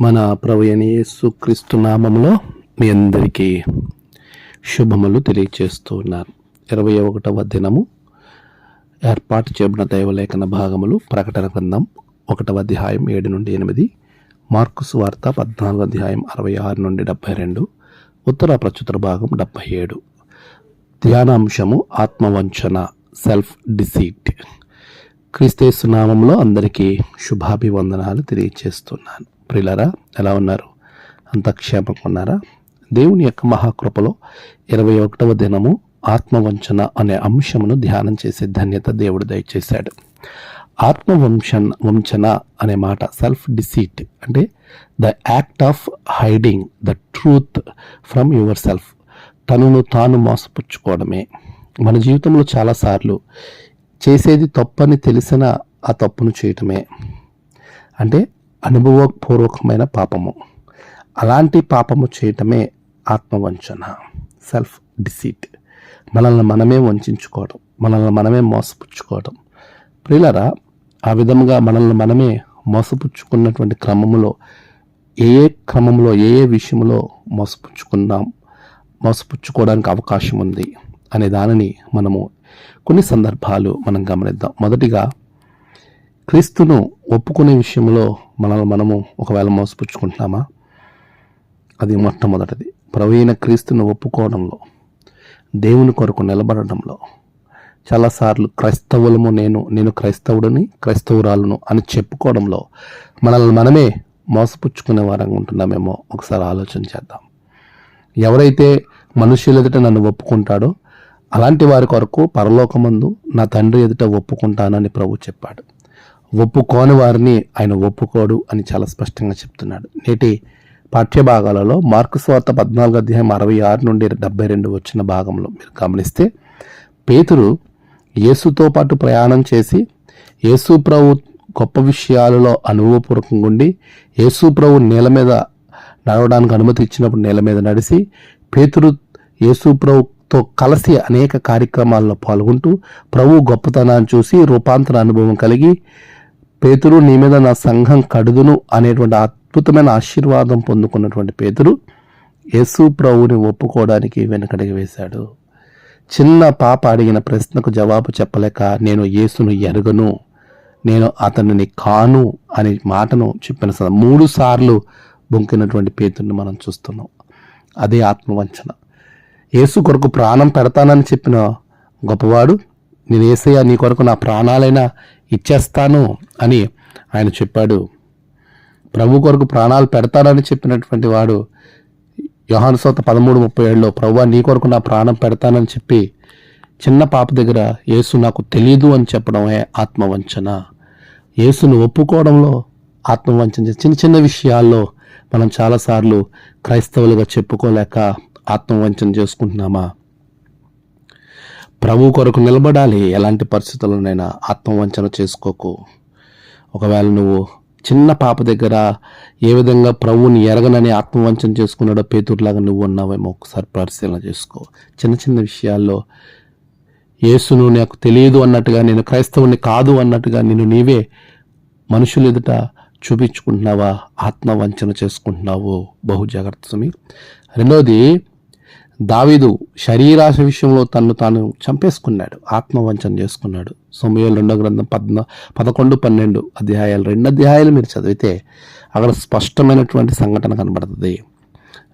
మన ప్రభు అయిన యేసుక్రీస్తు నామంలో మీ అందరికీ శుభములు తెలియచేస్తూ ఇరవై ఒకటవ దినము ఏర్పాటు చేయబడిన దైవలేఖన భాగములు ప్రకటన గ్రంథం ఒకటవ అధ్యాయం ఏడు నుండి ఎనిమిది మార్కుస్ వార్త పద్నాలుగు అధ్యాయం అరవై ఆరు నుండి డెబ్బై రెండు ఉత్తర ప్రచుతర భాగం డెబ్బై ఏడు. ధ్యానాంశము ఆత్మవంచన సెల్ఫ్ డిసీట్ క్రీస్తేసు నామంలో అందరికీ శుభాభివందనాలు తెలియచేస్తున్నాను ప్రిలరా ఎలా ఉన్నారు? అంత క్షేమంగా ఉన్నారా? దేవుని యొక్క మహాకృపలో ఇరవై ఒకటవ దినము ఆత్మవంచన అనే అంశమును ధ్యానం చేసే ధన్యత దేవుడు దయచేశాడు. ఆత్మవంశన వంచన అనే మాట సెల్ఫ్ డిసీట్ అంటే the act of hiding the truth from yourself తనను తాను మోసపుచ్చుకోవడమే. మన జీవితంలో చాలాసార్లు చేసేది తప్పని తెలిసిన ఆ తప్పును చేయటమే. అంటే అనుభవపూర్వకమైన పాపము. అలాంటి పాపము చేయటమే ఆత్మవంచన సెల్ఫ్ డిసీట్ మనల్ని మనమే వంచుకోవడం మనల్ని మనమే మోసపుచ్చుకోవడం ప్రియులరా ఆ విధముగా మనల్ని మనమే మోసపుచ్చుకున్నటువంటి క్రమంలో ఏ ఏ క్రమంలో ఏ ఏ విషయంలో మోసపుచ్చుకున్నాం మోసపుచ్చుకోవడానికి అవకాశం ఉంది అనే దానిని మనము కొన్ని సందర్భాలు మనం గమనిద్దాం. మొదటిగా క్రీస్తును ఒప్పుకునే విషయంలో మనల్ని మనము ఒకవేళ మోసపుచ్చుకుంటున్నామా? అది మొట్టమొదటిది. ప్రవీణ క్రీస్తును ఒప్పుకోవడంలో దేవుని కొరకు నిలబడడంలో చాలాసార్లు క్రైస్తవులము నేను నేను క్రైస్తవుడిని క్రైస్తవురాలను అని చెప్పుకోవడంలో మనల్ని మనమే మోసపుచ్చుకునే వారంగా ఉంటున్నామేమో ఒకసారి ఆలోచన చేద్దాం. ఎవరైతే మనుషుల ఎదుట నన్ను ఒప్పుకుంటాడో అలాంటి వారి కొరకు పరలోకమందు నా తండ్రి ఎదుట ఒప్పుకుంటానని ప్రభు చెప్పాడు. ఒప్పుకోని వారిని ఆయన ఒప్పుకోడు అని చాలా స్పష్టంగా చెప్తున్నాడు. నేటి పాఠ్యభాగాలలో మార్కు స్వార్త పద్నాలుగు అధ్యాయం అరవై ఆరు నుండి డెబ్బై రెండు వచ్చిన భాగంలో మీరు గమనిస్తే పేతురు యేసుతో పాటు ప్రయాణం చేసి యేసు ప్రభు గొప్ప విషయాలలో అనుభవపూర్వకంగా ఉండి యేసు ప్రభు నేల మీద నడవడానికి అనుమతి ఇచ్చినప్పుడు నేల మీద నడిచి పేతురు యేసు ప్రభుతో కలిసి అనేక కార్యక్రమాల్లో పాల్గొంటూ ప్రభు గొప్పతనాన్ని చూసి రూపాంతర అనుభవం కలిగి పేతురు నీ మీద నా సంఘం కడుగును అనేటువంటి అద్భుతమైన ఆశీర్వాదం పొందుకున్నటువంటి పేతురు యేసు ప్రభువుని ఒప్పుకోవడానికి వెనకడికి వేశాడు. చిన్న పాప అడిగిన ప్రశ్నకు జవాబు చెప్పలేక నేను యేసును ఎరగను నేను అతనిని కాను అనే మాటను చెప్పిన సార్ మూడు సార్లు బొంకినటువంటి పేతుడిని మనం చూస్తున్నాం. అదే ఆత్మవంచన. యేసు కొరకు ప్రాణం పెడతానని చెప్పిన గొప్పవాడు నేను ఏసయ్య నీ కొరకు నా ప్రాణాలైనా ఇచ్చేస్తాను అని ఆయన చెప్పాడు. ప్రభు కొరకు ప్రాణాలు పెడతానని చెప్పినటువంటి వాడు యోహానుసోత పదమూడు ముప్పై ఏడులో ప్రభు నీ కొరకు నా ప్రాణం పెడతానని చెప్పి చిన్న పాప దగ్గర యేసు నాకు తెలియదు అని చెప్పడమే ఆత్మవంచన. యేసును ఒప్పుకోవడంలో ఆత్మవంచన చిన్న చిన్న విషయాల్లో మనం చాలాసార్లు క్రైస్తవులుగా చెప్పుకోలేక ఆత్మవంచన చేసుకుంటున్నామా? ప్రభు కొరకు నిలబడాలి. ఎలాంటి పరిస్థితుల్లోనైనా ఆత్మవంచన చేసుకోకు. ఒకవేళ నువ్వు చిన్న పాప దగ్గర ఏ విధంగా ప్రభువుని ఎరగనని ఆత్మవంచన చేసుకున్నాడో పేతురులాగా నువ్వు ఉన్నావేమో ఒకసారి పరిశీలన చేసుకో. చిన్న చిన్న విషయాల్లో యేసును నాకు తెలియదు అన్నట్టుగా నేను క్రైస్తవుని కాదు అన్నట్టుగా నేను నీవే మనుషులు ఎదుట చూపించుకుంటున్నావా? ఆత్మవంచన చేసుకుంటున్నావు. బహు జాగ్రత్త సుమి రెండవది దావీదు శరీరాశ విషయంలో తను తాను చంపేసుకున్నాడు ఆత్మవంచన చేసుకున్నాడు. సొమయాలు రెండో గ్రంథం పద్న పదకొండు పన్నెండు అధ్యాయాలు రెండు అధ్యాయాలు మీరు చదివితే అక్కడ స్పష్టమైనటువంటి సంఘటన కనబడుతుంది.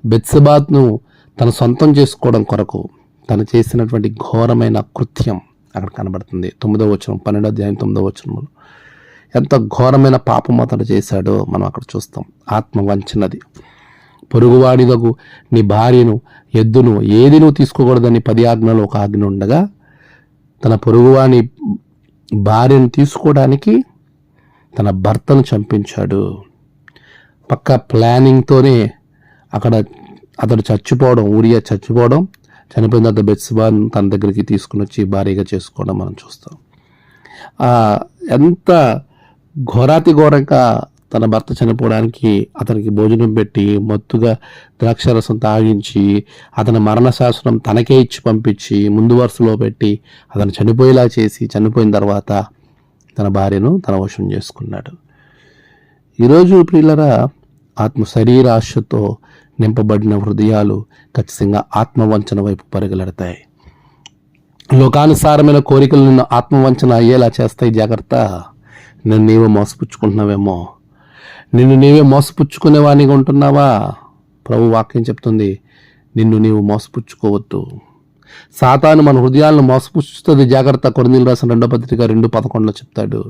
బెత్సబాత్ను తన సొంతం చేసుకోవడం కొరకు తను చేసినటువంటి ఘోరమైన కృత్యం అక్కడ కనబడుతుంది. తొమ్మిదో వచనం పన్నెండో అధ్యాయం తొమ్మిదో వచనములు. ఎంత ఘోరమైన పాపం అతడు చేశాడో మనం అక్కడ చూస్తాం. ఆత్మవంచనది. పొరుగువాడిదగు నీ భార్యను ఎద్దును ఏది నువ్వు తీసుకోకూడదని పది ఆజ్ఞలో ఒక ఆజ్ఞ ఉండగా తన పొరుగువాని భార్యను తీసుకోవడానికి తన భర్తను చంపించాడు. పక్క ప్లానింగ్తోనే అక్కడ అతడు చచ్చిపోవడం ఊరియా చచ్చిపోవడం చనిపోయిన తర్వాత బెత్స్బాన్ తన దగ్గరికి తీసుకుని వచ్చి భారీగా చేసుకోవడం మనం చూస్తాం. ఎంత ఘోరాతి ఘోరంగా తన భర్త చనిపోవడానికి అతనికి భోజనం పెట్టి మత్తుగా ద్రాక్షరసం తాగించి అతని మరణ శాసనం తనకే ఇచ్చి పంపించి ముందు వరుసలో పెట్టి అతను చనిపోయేలా చేసి చనిపోయిన తర్వాత తన భార్యను తన వశం చేసుకున్నాడు. ఈరోజు ప్రియులరా ఆత్మ శరీరాశతో నింపబడిన హృదయాలు ఖచ్చితంగా ఆత్మవంచన వైపు పరుగులెడతాయి. లోకానుసారమైన కోరికలు నిన్ను ఆత్మవంచన అయ్యేలా చేస్తాయి జాగ్రత్త. నిన్ను నీవే మోసపుచ్చుకుంటున్నావేమో. నిన్ను నీవే మోసపుచ్చుకునే వానిగా ఉంటున్నావా? ప్రభు వాక్యం చెప్తుంది నిన్ను నీవు మోసపుచ్చుకోవద్దు. సాతాను మన హృదయాలను మోసపుచ్చుతుంది. జాగ్రత్త కొరిందీలు రాసిన రెండో పత్రిక రెండు పదకొండులో చెప్తాడు.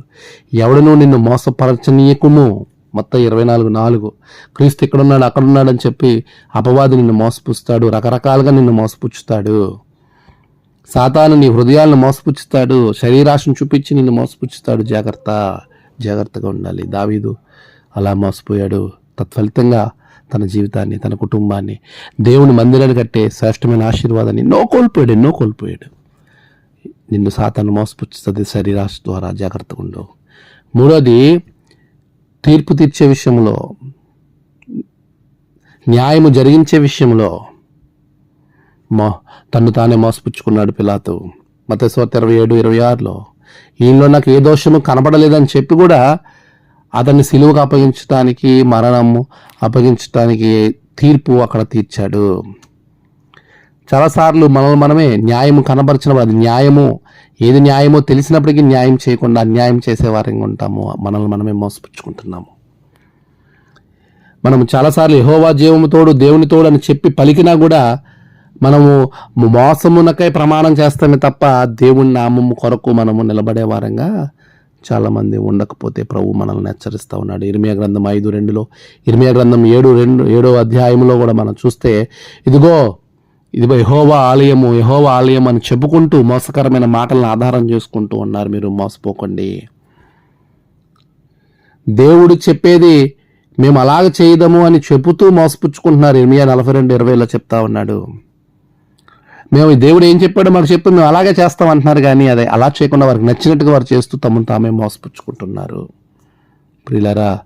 ఎవడను నిన్ను మోసపరచనీయకుము? మొత్తం ఇరవై నాలుగు నాలుగు. క్రీస్తు ఇక్కడున్నాడు అక్కడున్నాడని చెప్పి అపవాది నిన్ను మోసపుచ్చుతాడు రకరకాలుగా నిన్ను మోసపుచ్చుతాడు. సాతాను నీ హృదయాలను మోసపుచ్చుతాడు శరీరాశను చూపించి నిన్ను మోసపుచ్చుతాడు. జాగ్రత్త జాగ్రత్తగా ఉండాలి. దావీదు అలా మోసపోయాడు. తత్ఫలితంగా తన జీవితాన్ని తన కుటుంబాన్ని దేవుని మందిరాన్ని కట్టే శ్రేష్టమైన ఆశీర్వాదాన్ని ఎన్నో కోల్పోయాడు ఎన్నో కోల్పోయాడు. నిన్ను సాతాను మోసపుచ్చుతుంది శరీరాశ ద్వారా జాగ్రత్తగా ఉండవు మూడోది తీర్పు తీర్చే విషయంలో న్యాయము జరిగించే విషయంలో మో తను తానే మోసపుచ్చుకున్నాడు పిలాతు. మతస్వత ఇరవై ఏడు ఇరవై ఆరులో ఈయనలో నాకు ఏ దోషము కనపడలేదని చెప్పి కూడా అతన్ని సిలువకు అప్పగించడానికి మరణము అప్పగించడానికి తీర్పు అక్కడ తీర్చాడు. చాలాసార్లు మనల్ని మనమే న్యాయము కనబరచినప్పుడు అది న్యాయము ఏది న్యాయమో తెలిసినప్పటికీ న్యాయం చేయకుండా అన్యాయం చేసేవారంగా ఉంటాము. మనల్ని మనమే మోసపుచ్చుకుంటున్నాము. మనం చాలాసార్లు యహోవా జీవముతోడు దేవుని తోడు అని చెప్పి పలికినా కూడా మనము మోసమునకై ప్రమాణం చేస్తామే తప్ప దేవుని నామము కొరకు మనము నిలబడే వారంగా చాలామంది ఉండకపోతే ప్రభు మనల్ని హెచ్చరిస్తూ ఉన్నాడు. ఇరిమియా గ్రంథం ఐదు రెండులో ఇరిమియా గ్రంథం ఏడు రెండు ఏడో అధ్యాయంలో కూడా మనం చూస్తే ఇదిగో ఇది యహోవా ఆలయము యహోవా ఆలయం అని చెప్పుకుంటూ మోసకరమైన మాటలను ఆధారం చేసుకుంటూ ఉన్నారు. మీరు మోసపోకండి. దేవుడు చెప్పేది మేము అలాగ చేయదము అని చెబుతూ మోసపుచ్చుకుంటున్నారు. ఇర్మియా నలభై రెండు ఇరవైలో చెప్తా ఉన్నాడు. మేము ఈ దేవుడు ఏం చెప్పాడో మాకు చెప్పి మేము అలాగే చేస్తాం అంటున్నారు కానీ అదే అలా చేయకుండా వారికి నచ్చినట్టుగా వారు చేస్తూ తమను తామే మోసపుచ్చుకుంటున్నారు. ప్రియులరా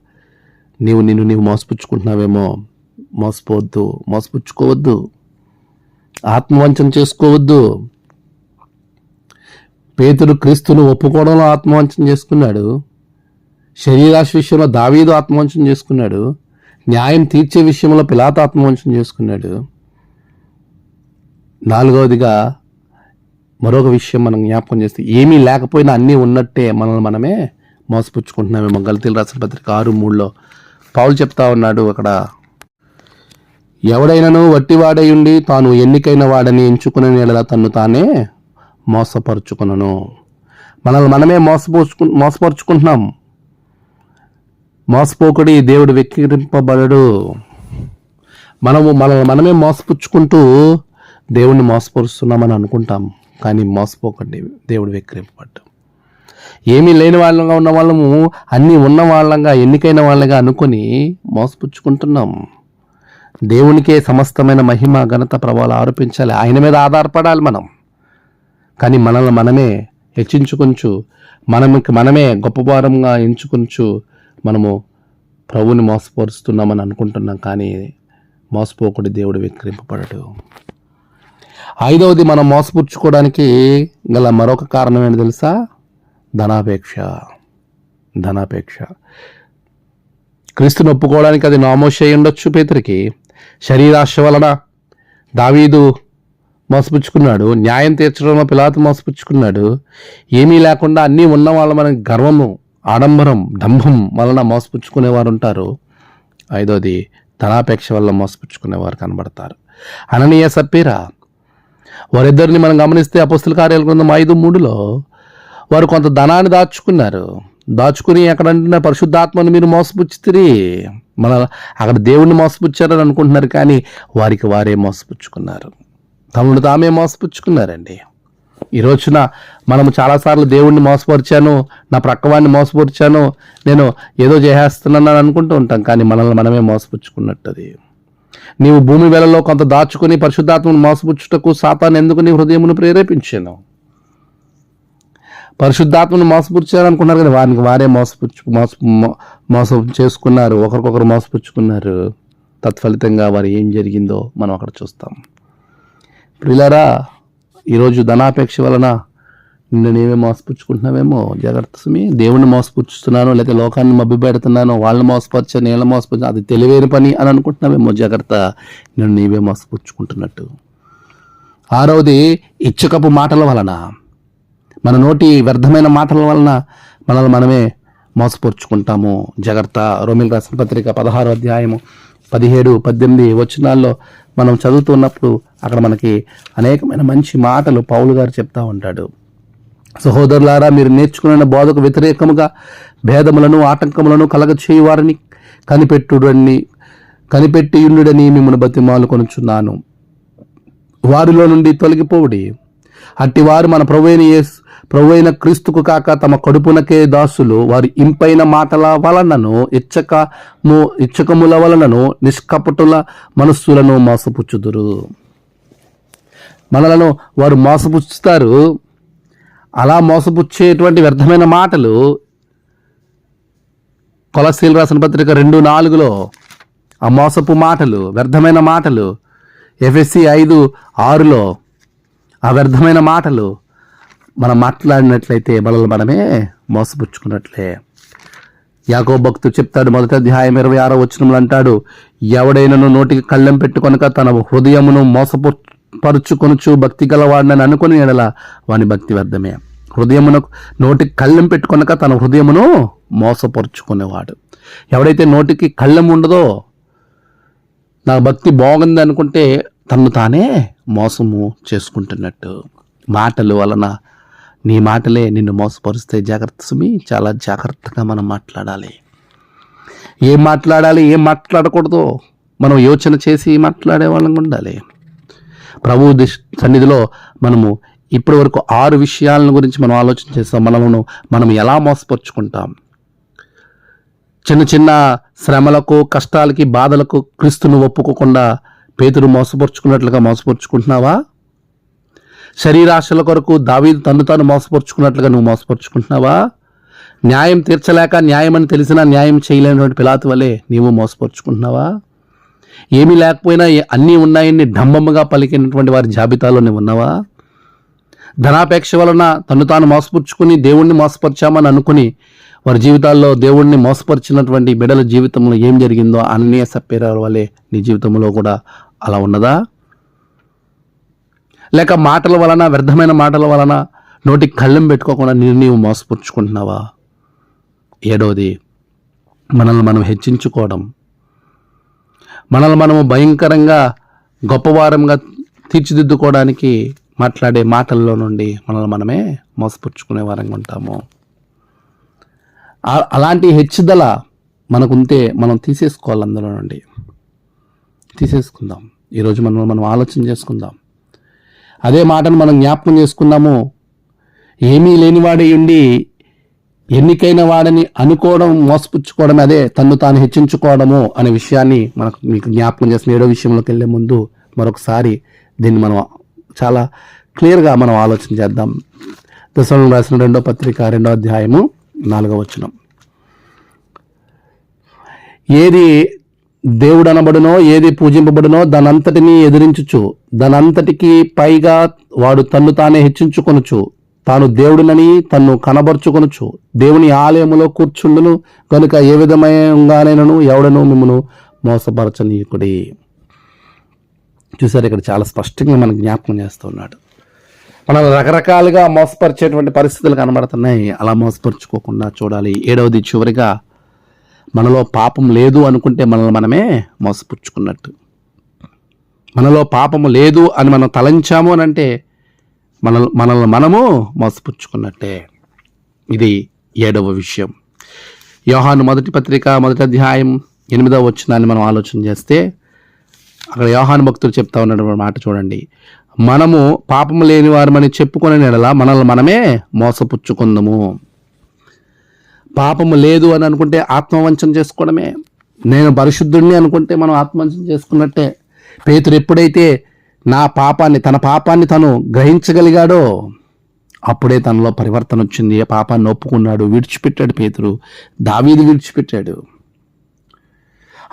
నీవు నిన్ను నీవు మోసపుచ్చుకుంటున్నావేమో మోసపోవద్దు మోసపుచ్చుకోవద్దు ఆత్మవంచన చేసుకోవద్దు. పేతుడు క్రీస్తును ఒప్పుకోవడంలో ఆత్మవంచన చేసుకున్నాడు. శరీరాశి విషయంలో దావీదు ఆత్మవంచన చేసుకున్నాడు. న్యాయం తీర్చే విషయంలో పిలాత ఆత్మవంచన చేసుకున్నాడు. నాలుగవదిగా మరొక విషయం మనం జ్ఞాపకం చేస్తే ఏమీ లేకపోయినా అన్నీ ఉన్నట్టే మనల్ని మనమే మోసపుచ్చుకుంటున్నామేమో. గలతీలు రాసిన పత్రిక ఆరు మూడులో పావులు చెప్తా ఉన్నాడు అక్కడ. ఎవడైనను వట్టివాడై ఉండి తాను ఎన్నికైన వాడని ఎంచుకునే నెలలా తన్ను తానే మోసపరుచుకునను. మనల్ని మనమే మోసపోచుకు మోసపరుచుకుంటున్నాం. మోసపోకుడి దేవుడు వెక్కిరింపబడడు. మనము మనల్ని మనమే మోసపుచ్చుకుంటూ దేవుణ్ణి మోసపరుస్తున్నామని అనుకుంటాం కానీ మోసపోకండి. దేవుడు వెక్కిరింపబడ్డు ఏమీ లేని వాళ్ళంగా ఉన్న వాళ్ళము అన్నీ ఉన్న వాళ్ళంగా ఎన్నికైన వాళ్ళగా అనుకొని మోసపుచ్చుకుంటున్నాం. దేవునికే సమస్తమైన మహిమ ఘనత ప్రభావాలు ఆరోపించాలి. ఆయన మీద ఆధారపడాలి మనం. కానీ మనల్ని మనమే హెచ్చించుకొంచు మనకి మనమే గొప్పవారంగా ఎంచుకొంచు మనము ప్రభుని మోసపరుస్తున్నామని అనుకుంటున్నాం కానీ మోసపోకుడి దేవుడు విక్రింపబడడు ఐదవది మనం మోసపుచ్చుకోవడానికి గల మరొక కారణం ఏంటి తెలుసా? ధనాపేక్ష. ధనాపేక్ష. క్రీస్తుని ఒప్పుకోవడానికి అది నామోష అయి ఉండొచ్చు పేతురికి. శరీరాశ వలన దావీదు మోసపుచ్చుకున్నాడు న్యాయం తీర్చడంలో పిలాతు మోసపుచ్చుకున్నాడు. ఏమీ లేకుండా అన్నీ ఉన్న వాళ్ళ మన గర్వము ఆడంబరం డంభం వలన మోసపుచ్చుకునేవారు ఉంటారు ఐదోది ధనాపేక్ష వల్ల మోసపుచ్చుకునేవారు కనబడతారు. అననీయ సప్పీరా వారిద్దరిని మనం గమనిస్తే అపస్తుల కార్యాల గ్రంథం ఐదు మూడులో వారు కొంత ధనాన్ని దాచుకున్నారు. దాచుకుని అక్కడ పరిశుద్ధాత్మను మీరు మోసపుచ్చితిరి. మన అక్కడ దేవుణ్ణి మోసపుచ్చారని అనుకుంటున్నారు కానీ వారికి వారే మోసపుచ్చుకున్నారు. తమను తామే మోసపుచ్చుకున్నారండి. ఈ రోజున మనము చాలాసార్లు దేవుణ్ణి మోసపరిచాను నా ప్రక్కవాడిని మోసపరిచాను నేను ఏదో చేసేస్తున్నాను అనుకుంటూ ఉంటాం కానీ మనల్ని మనమే మోసపుచ్చుకున్నట్టు అది నీవు భూమి వేలలో కొంత దాచుకుని పరిశుద్ధాత్మను మోసపుచ్చుటకు సాతాను ఎందుకు నీ హృదయమును ప్రేరేపించాను? పరిశుద్ధాత్మను మోసపుచ్చారు అనుకున్నారు కదా వారికి వారే మోసపుచ్చు మోస మోసం చేసుకున్నారు ఒకరికొకరు మోసపుచ్చుకున్నారు. తత్ఫలితంగా వారు ఏం జరిగిందో మనం అక్కడ చూస్తాం. ప్రిలరా ఈరోజు ధనాపేక్ష వలన నిన్ను నీవే మోసపుచ్చుకుంటున్నావేమో? జాగ్రత్త సుమి. దేవుణ్ణి మోసపుచ్చుతున్నాను లేక లోకాన్ని మబ్బి పెడుతున్నాను వాళ్ళని మోసపరిచా నీళ్ళ మోసపరిచా అది తెలివైన పని అని అనుకుంటున్నావేమో? జాగ్రత్త. నిన్ను నీవే మోసపుచ్చుకుంటున్నట్టు. ఆరవది ఇచ్చకపు మాటల వలన. మన నోటి వ్యర్థమైన మాటల వలన మనల్ని మనమే మోసపరుచుకుంటాము జాగ్రత్త. రోమిల్ రాసిన పత్రిక పదహారో అధ్యాయము పదిహేడు పద్దెనిమిది వచనాల్లో మనం చదువుతున్నప్పుడు అక్కడ మనకి అనేకమైన మంచి మాటలు పౌలు గారు చెప్తా ఉంటాడు. సహోదరులారా మీరు నేర్చుకున్న బోధకు వ్యతిరేకముగా భేదములను ఆటంకములను కలగ కనిపెట్టుడని కనిపెట్టియుండుడని మిమ్మల్ని బతిమాలు కొనుచున్నాను. వారిలో నుండి తొలగిపోవుడి. అట్టివారు మన ప్రభువైన యేసు ప్రభువైన క్రీస్తుకు కాక తమ కడుపునకే దాసులు. వారి ఇంపైన మాటల వలనను ఇచ్చకము ఇచ్చకముల వలనను నిష్కపటుల మనస్సులను మోసపుచ్చుదురు. మనలను వారు మోసపుచ్చుతారు. అలా మోసపుచ్చేటువంటి వ్యర్థమైన మాటలు కొలసీలు రాసిన పత్రిక రెండు నాలుగులో ఆ మోసపు మాటలు వ్యర్థమైన మాటలు ఎఫ్ఎస్సి ఐదు ఆరులో ఆ వ్యర్థమైన మాటలు మనం మాట్లాడినట్లయితే మనల్ని మనమే మోసపుచ్చుకున్నట్లే. యాకో భక్తు చెప్తాడు మొదట అధ్యాయం ఇరవై ఆరో వచ్చినములు అంటాడు ఎవడైనను నోటికి కళ్ళెం పెట్టుకొనక తన హృదయమును మోసపు పరుచుకొనుచు భక్తి గలవాడినని అనుకుని ఎడల వాని భక్తి వ్యర్థమే. హృదయమునకు నోటికి కళ్ళెం పెట్టుకొనక తన హృదయమును మోసపరుచుకునేవాడు. ఎవడైతే నోటికి కళ్ళెం ఉండదో నా భక్తి బాగుంది అనుకుంటే తను తానే మోసము చేసుకుంటున్నట్టు. మాటలు వలన నీ మాటలే నిన్ను మోసపరుస్తే జాగ్రత్త సుమి చాలా జాగ్రత్తగా మనం మాట్లాడాలి. ఏం మాట్లాడాలి ఏం మాట్లాడకూడదో మనం యోచన చేసి మాట్లాడే వాళ్ళం ఉండాలి. ప్రభు సన్నిధిలో మనము ఇప్పటి వరకు ఆరు విషయాలను గురించి మనం ఆలోచన చేస్తాం. మనము మనం ఎలా మోసపరుచుకుంటాం? చిన్న చిన్న శ్రమలకు కష్టాలకి బాధలకు క్రీస్తును ఒప్పుకోకుండా పేతురు మోసపరుచుకున్నట్లుగా మోసపరుచుకుంటున్నావా? శరీరాశల కొరకు దావీదు తను తాను మోసపరుచుకున్నట్లుగా నువ్వు మోసపరుచుకుంటున్నావా? న్యాయం తీర్చలేక న్యాయం అని తెలిసినా న్యాయం చేయలేనటువంటి పిలాతు వలె నీవు మోసపరుచుకుంటున్నావా? ఏమీ లేకపోయినా అన్నీ ఉన్నాయని డంబమ్మగా పలికినటువంటి వారి జాబితాలో నువ్వు ఉన్నావా? ధనాపేక్ష వలన తను తాను మోసపుచ్చుకుని దేవుణ్ణి మోసపరిచామని అనుకుని వారి జీవితాల్లో దేవుణ్ణి మోసపరిచినటువంటి బిడల జీవితంలో ఏం జరిగిందో అననీయ సప్పేరాల వలె నీ జీవితంలో కూడా అలా ఉన్నదా? లేక మాటల వలన వ్యర్థమైన మాటల వలన నోటికి కళ్ళెం పెట్టుకోకుండా నేను నీవు మోసపుచ్చుకుంటున్నావా ఏడవది మనల్ని మనం హెచ్చించుకోవడం మనల్ని మనము భయంకరంగా గొప్పవారంగా తీర్చిదిద్దుకోవడానికి మాట్లాడే మాటల్లో నుండి మనల్ని మనమే మోసపుచ్చుకునే వారంగా ఉంటాము. అలాంటి హెచ్చుదల మనకుంటే మనం తీసేసుకోవాలి అందులో నుండి. తీసేసుకుందాం. ఈరోజు మనం మనం ఆలోచన చేసుకుందాం. అదే మాటను మనం జ్ఞాపకం చేసుకున్నాము. ఏమీ లేనివాడి ఉండి ఎన్నికైన వాడని అనుకోవడం మోసపుచ్చుకోవడం అదే తన్ను తాను హెచ్చించుకోవడము అనే విషయాన్ని మనకు మీకు జ్ఞాపకం చేసిన ఏడో విషయంలోకి వెళ్ళే ముందు మరొకసారి దీన్ని మనం చాలా క్లియర్గా మనం ఆలోచన చేద్దాం. దశలను రాసిన రెండో పత్రిక రెండో అధ్యాయము నాలుగో వచనం. ఏది దేవుడు అనబడునో ఏది పూజింపబడునో దానంతటిని ఎదిరించుచు దానంతటికి పైగా వాడు తన్ను తానే హెచ్చించుకొనుచు తాను దేవుడినని తన్ను కనబరుచుకొనుచు దేవుని ఆలయములో కూర్చుండును. కనుక ఏ విధమైనగానైనను ఎవడను మిమ్మను మోసపరచనీయకుడి చూసారు ఇక్కడ చాలా స్పష్టంగా మనకు జ్ఞాపకం చేస్తున్నాడు. మనం రకరకాలుగా మోసపరిచేటువంటి పరిస్థితులు కనబడుతున్నాయి. అలా మోసపరుచుకోకుండా చూడాలి. ఏడవది చివరిగా మనలో పాపం లేదు అనుకుంటే మనల్ని మనమే మోసపుచ్చుకున్నట్టు. మనలో పాపము లేదు అని మనం తలంచాము అని అంటే మన మనల్ని మనము మోసపుచ్చుకున్నట్టే. ఇది ఏడవ విషయం. యోహాను మొదటి పత్రిక మొదటి అధ్యాయం ఎనిమిదవ వచ్చినాన్ని మనం ఆలోచన చేస్తే అక్కడ యోహాను భక్తులు చెప్తా ఉన్నటువంటి మాట చూడండి. మనము పాపము లేని వారమని చెప్పుకునే నెలలా మనల్ని మనమే మోసపుచ్చుకుందాము. పాపము లేదు అని అనుకుంటే ఆత్మవంచన చేసుకోవడమే. నేను పరిశుద్ధుడిని అనుకుంటే మనం ఆత్మవంచన చేసుకున్నట్టే. పేతురు ఎప్పుడైతే నా పాపాన్ని తన పాపాన్ని తను గ్రహించగలిగాడో అప్పుడే తనలో పరివర్తన వచ్చింది. ఆ పాపాన్ని ఒప్పుకున్నాడు? విడిచిపెట్టాడు పేతురు. దావీది విడిచిపెట్టాడు.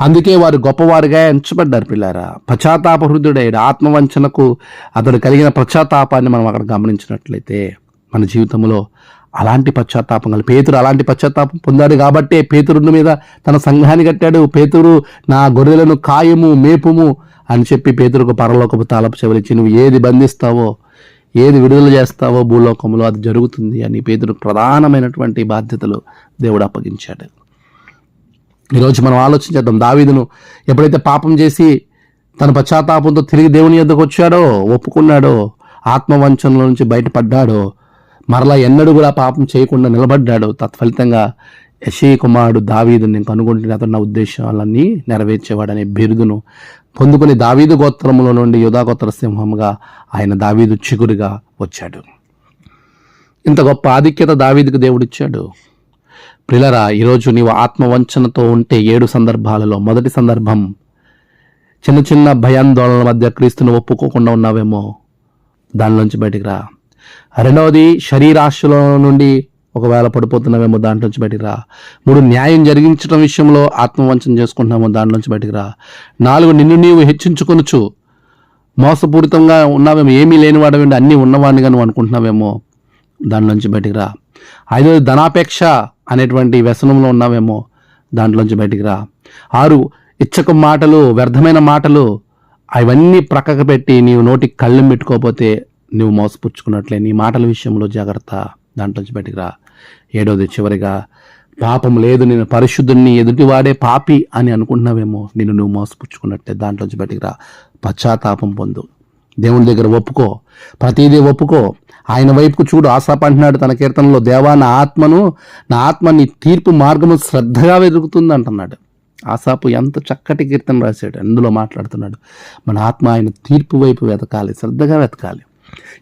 అందుకే వారు గొప్పవారుగా ఎంచబడ్డారు పిల్లారా. పశ్చాత్తాప హృదయుడైన ఆత్మవంచనకు అతడు కలిగిన పశ్చాత్తాపాన్ని మనం అక్కడ గమనించినట్లయితే మన జీవితంలో అలాంటి పశ్చాత్తాపం కలిగి పేతురు అలాంటి పశ్చాత్తాపం పొందాడు కాబట్టే పేతురుని మీద తన సంఘాన్ని కట్టాడు. పేతురు నా గొర్రెలను కాయము మేపుము అని చెప్పి పేతురుకు పరలోకపు తాలపు చెవులిచ్చి నువ్వు ఏది బంధిస్తావో ఏది విడుదల చేస్తావో భూలోకంలో అది జరుగుతుంది అని పేతురు ప్రధానమైనటువంటి బాధ్యతలు దేవుడు అప్పగించాడు. ఈరోజు మనం ఆలోచించేద్దాం దావీదును ఎప్పుడైతే పాపం చేసి తన పశ్చాత్తాపంతో తిరిగి దేవుని యొద్దకు వచ్చాడో ఒప్పుకున్నాడో ఆత్మవంచనలో నుంచి బయటపడ్డాడో మరలా ఎన్నడూ కూడా పాపం చేయకుండా నిలబడ్డాడు తత్ఫలితంగా యశీ కుమారుడు దావీదుని నేను కనుగొంటున్న అతను నా ఉద్దేశాలన్నీ నెరవేర్చేవాడనే బిరుదును పొందుకుని దావీదు గోత్రములో నుండి యుధాగోత్ర సింహంగా ఆయన దావీదు చిగురుగా వచ్చాడు. ఇంత గొప్ప ఆధిక్యత దావీదుకు దేవుడిచ్చాడు. ప్రిలరా ఈరోజు నీవు ఆత్మవంచనతో ఉంటే ఏడు సందర్భాలలో మొదటి సందర్భం చిన్న చిన్న భయాందోళనల మధ్య క్రీస్తును ఒప్పుకోకుండా ఉన్నావేమో? దానిలోంచి బయటికి రా. రెండవది శరీరాశల నుండి ఒకవేళ పడిపోతున్నామేమో దాంట్లోంచి బయటికి రా. మూడు న్యాయం జరిగించడం విషయంలో ఆత్మవంచన చేసుకుంటున్నామో దాంట్లోంచి బయటికి రా. నాలుగు నిన్ను నీవు హెచ్చించుకొనుచు. మోసపూరితంగా ఉన్నావేమో ఏమీ లేనివాడవేంటి అన్నీ ఉన్నవాడినిగా నువ్వు అనుకుంటున్నావేమో దాంట్లోంచి బయటికి రా. ఐదోది ధనాపేక్ష అనేటువంటి వ్యసనంలో ఉన్నావేమో దాంట్లోంచి బయటికి రా. ఆరు ఇచ్చక మాటలు వ్యర్థమైన మాటలు అవన్నీ ప్రక్కకు పెట్టి నీవు నోటికి కళ్ళు పెట్టుకోకపోతే నువ్వు మోసపుచ్చుకున్నట్లే. నీ మాటల విషయంలో జాగ్రత్త. దాంట్లోంచి బయటికి రా. ఏడోది చివరిగా పాపం లేదు నేను పరిశుద్ధుని ఎదుటివాడే పాపి అని అనుకుంటున్నావేమో నిన్ను నువ్వు మోసపుచ్చుకున్నట్టే. దాంట్లోంచి బయటికి రా. పశ్చాత్తాపం పొందు. దేవుని దగ్గర ఒప్పుకో. ప్రతిదీ ఒప్పుకో. ఆయన వైపుకు చూడు. ఆశాప అంటున్నాడు తన కీర్తనలో దేవా నా ఆత్మను నా ఆత్మ నీ తీర్పు మార్గము శ్రద్ధగా వెతుకుతుంది అంటున్నాడు ఆశాపు ఎంత చక్కటి కీర్తన రాశాడు. అందులో మాట్లాడుతున్నాడు. మన ఆత్మ ఆయన తీర్పు వైపు వెతకాలి శ్రద్ధగా వెతకాలి.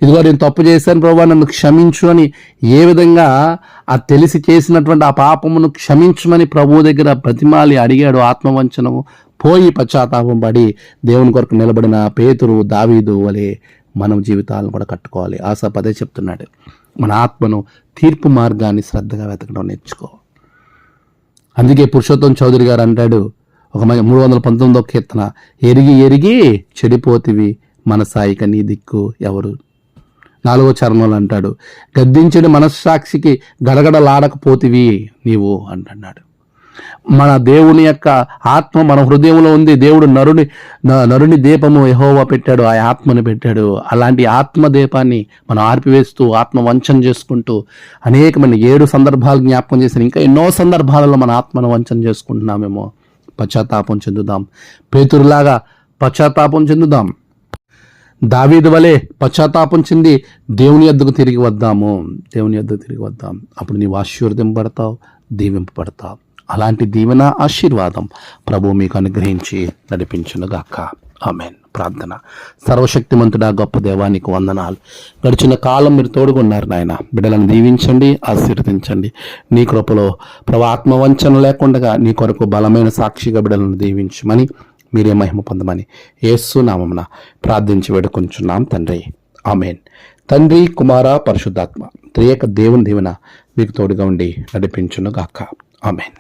ఇదిగో నేను తప్పు చేశాను ప్రభా నన్ను క్షమించు అని ఏ విధంగా ఆ తెలిసి చేసినటువంటి ఆ పాపమును క్షమించమని ప్రభువు దగ్గర ప్రతిమాలి అడిగాడు ఆత్మవంచనము. పోయి పశ్చాత్తాపం పడి దేవుని కొరకు నిలబడిన పేతురు దావీదు వలె మనం జీవితాలను కూడా కట్టుకోవాలి. ఆశ పదే చెప్తున్నాడు. మన ఆత్మను తీర్పు మార్గాన్ని శ్రద్ధగా వెతకడం నేర్చుకో. అందుకే పురుషోత్తం చౌదరి గారు అంటాడు ఒక మూడు వందల పంతొమ్మిదో కీర్తన ఎరిగి ఎరిగి చెడిపోతివి మన సాయిక నీ దిక్కు ఎవరు? నాలుగో చరణంలో అంటాడు గద్దించిన మనస్సాక్షికి గడగడలాడకపోతివి నీవు అంటున్నాడు. మన దేవుని యొక్క ఆత్మ మన హృదయంలో ఉంది. దేవుడు నరుని నరుని దీపము యహోవా పెట్టాడు ఆ ఆత్మని పెట్టాడు. అలాంటి ఆత్మ దీపాన్ని మనం ఆర్పివేస్తూ ఆత్మ వంచన చేసుకుంటూ అనేకమైన ఏడు సందర్భాలు జ్ఞాపకం చేసిన ఇంకా ఎన్నో సందర్భాలలో మన ఆత్మను వంచన చేసుకుంటున్నామేమో. పశ్చాత్తాపం చెందుదాం. పేతురులాగా పశ్చాత్తాపం చెందుదాం. దావీదు వలె పశ్చాత్తాపం చెంది దేవుని యొద్దకు తిరిగి వద్దాము. దేవుని యొద్దకు తిరిగి వద్దాం. అప్పుడు నీవు ఆశీర్వదింపబడతావు దీవింపబడతావు అలాంటి దీవెన ఆశీర్వాదం ప్రభు మీకు అనుగ్రహించి నడిపించునుగాక. ఆమెన్. ప్రార్థన. సర్వశక్తిమంతుడా గొప్ప దేవానికి వందనాలు. గడిచిన కాలం మీరు తోడుగున్నారు నాయన. బిడ్డలను దీవించండి ఆశీర్వదించండి. నీ కృపలో ప్రభు ఆత్మవంచన లేకుండా నీ కొరకు బలమైన సాక్షిగా బిడ్డలను దీవించమని మీరే మహిమ పొందమని యేసు నామమున ప్రార్థించి వేడుకొంచున్నాం తండ్రి. ఆమెన్. తండ్రి కుమార పరిశుద్ధాత్మ త్రియక దేవుని దీవెన మీకు తోడుగా ఉండి నడిపించును గాక ఆమెన్.